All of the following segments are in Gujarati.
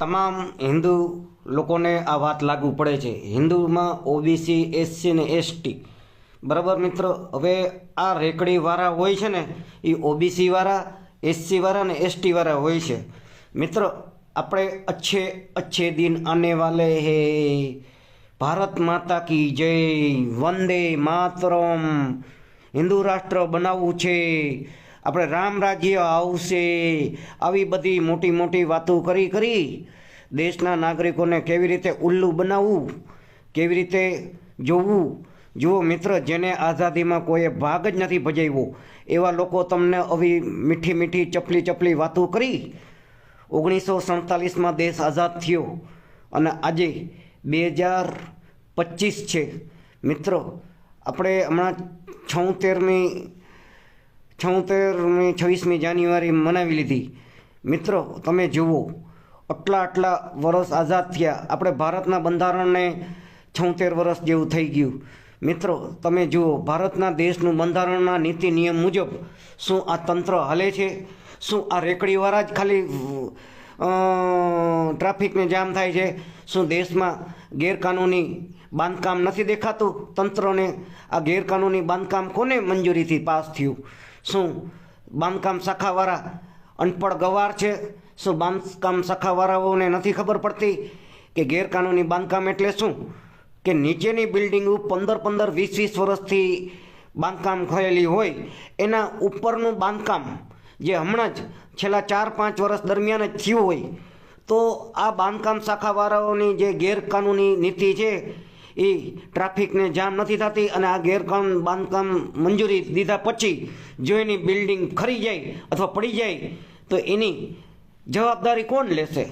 તમામ હિન્દુ લોકોને આ વાત લાગુ પડે છે. હિન્દુમાં ઓબીસી એસસી ને એસટી બરાબર મિત્ર? હવે આ રેકડીવાળા હોય છે ને એ ઓબીસીવાળા એસસીવાળા એસસી વાળા ને એસટીવાળા હોય છે. મિત્ર, આપણે અચ્છે અચ્છે દિન આને વાલે હે. ભારત માતા કી જય, વંદે માતરમ. હિન્દુ રાષ્ટ્ર બનાવવું છે. આપણે રામ રાજ્ય આવશે. આવી બધી મોટી મોટી વાતો કરી કરી દેશના નાગરિકોને કેવી રીતે ઉલ્લુ બનાવવું, કેવી રીતે જોવું? જુઓ મિત્ર, જેને આઝાદીમાં કોઈએ ભાગ જ નથી ભજવ્યો, એવા લોકો તમને આવી મીઠી મીઠી ચપલી ચપલી વાતો કરી. ઓગણીસો સડતાલીસમાં દેશ આઝાદ થયો અને આજે બે હજાર પચીસ છે. મિત્રો, આપણે હમણાં છોતેરમી છોતેરમી છવ્વીસમી જાન્યુઆરી મનાવી લીધી. મિત્રો, તમે જુઓ, આટલા આટલા વર્ષ આઝાદ થયા. આપણે ભારતના બંધારણને છોતેર વર્ષ જેવું થઈ ગયું. મિત્રો, તમે જુઓ, ભારતના દેશનું બંધારણના નીતિ નિયમ મુજબ શું આ તંત્ર હાલે છે? શું આ રેકડીવાળા જ ખાલી ટ્રાફિકને જામ થાય છે? શું દેશમાં ગેરકાનૂની બાંધકામ નથી દેખાતું? તંત્રને આ ગેરકાનૂની બાંધકામ કોને મંજૂરીથી પાસ થયું? શું? બાંધકામ શાખાવાળા અનપઢ ગવાર છે? શું બાંધકામ શાખાવાળાઓને નથી ખબર પડતી કે ગેરકાનૂની બાંધકામ એટલે શું? કે નીચેની બિલ્ડિંગો પંદર પંદર વીસ વીસ વર્ષથી બાંધકામ થયેલી હોય, એના ઉપરનું બાંધકામ જે હમણાં જ છેલ્લા ચાર પાંચ વર્ષ દરમિયાન જ થયું હોય, તો આ બાંધકામ શાખાવાળાઓની જે ગેરકાનૂની નીતિ છે એ ટ્રાફિકને જામ નથી થતી અને આ ગેરકાનૂન બાંધકામ મંજૂરી દીધા પછી જો એની બિલ્ડિંગ ખરી જાય અથવા પડી જાય, તો એની જવાબદારી કોણ લેશે?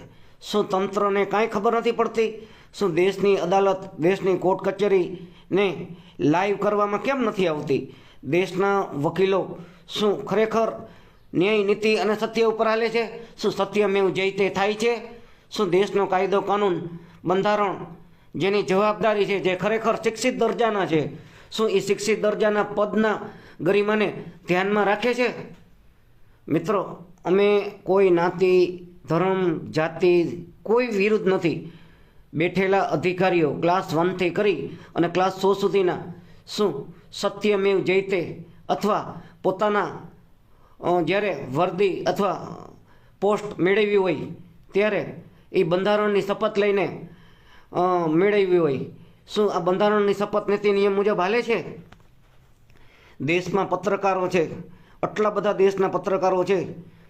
શું તંત્રને કાંઈ ખબર નથી પડતી? શું દેશની અદાલત, દેશની કોર્ટ કચેરીને લાઈવ કરવામાં કેમ નથી આવતી? દેશના વકીલો શું ખરેખર ન્યાય, નીતિ અને સત્ય ઉપર હાલે છે? શું સત્યમેવ જયતે થાય છે? શું દેશનો કાયદો, કાનૂન બંધારણ જેની જવાબદારી છે, જે ખરેખર શિક્ષિત દરજાના છે. શું એ શિક્ષિત દરજાના પદના ગરિમાને ધ્યાનમાં રાખે છે? મિત્રો, અમે કોઈ નાતિ, ધર્મ, જાતિ, કોઈ વિરુદ્ધ નથી. બેઠેલા અધિકારીઓ ક્લાસ વનથી કરી અને ક્લાસ સો સુધીના શું સત્યમેવ જયતે અથવા પોતાના જ્યારે વર્દી અથવા પોસ્ટ મેળવી હોય, ત્યારે એ બંધારણની શપથ લઈને મેળવી હોય. શું આ બંધારણની શપથ નીતિ નિયમ મુજબ હાલે છે? દેશમાં પત્રકારો છે. આટલા બધા દેશના પત્રકારો છે.